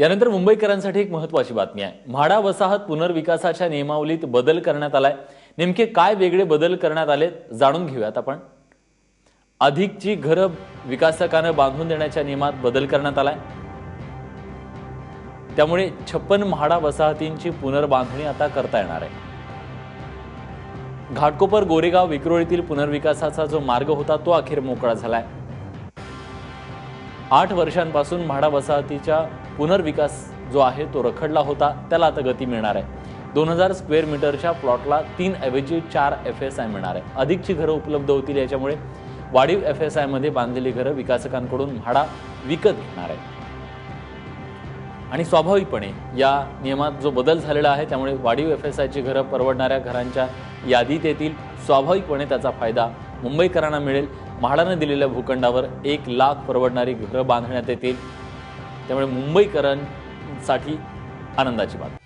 यानंतर मुंबईकरांसाठी एक महत्वाची बातमी आहे. म्हाडा वसाहत पुनर्विकासाच्या नियमावलीत बदल करण्यात आलाय. नेमके काय वेगळे बदल करण्यात आले जाणून घेऊयात आपण. अधिकची घरं विकासकानं बांधून देण्याच्या नियमात बदल करण्यात आलाय. त्यामुळे छप्पन म्हाडा वसाहतींची पुनर्बांधणी आता करता येणार आहे. घाटकोपर गोरेगाव विक्रोळीतील पुनर्विकासाचा जो मार्ग होता तो अखेर मोकळा झालाय. आठ वर्षांपासून म्हाडा वसाहतीच्या पुनर्विकास जो आहे तो रखडला होता त्याला आता गती मिळणार आहे. दोन हजार स्क्वेअर मीटरच्या प्लॉटला तीन ऐवजी चार एफ एस आय मिळणार आहे. अधिकची घरं उपलब्ध होतील याच्यामुळे वाढीव एफ एस आयमध्ये बांधलेली घरं विकासकांकडून म्हाडा विकत घेणार आहे. आणि स्वाभाविकपणे या नियमात जो बदल झालेला आहे त्यामुळे वाढीव एफ एस आयची घरं परवडणाऱ्या घरांच्या यादीत येतील. स्वाभाविकपणे त्याचा फायदा मुंबईकरांना मिळेल. म्हाडानं दिलेल्या भूखंडावर एक लाख परवडणारी घरं बांधण्यात येतील. त्यामुळे मुंबईकरांसाठी आनंदाची बातमी.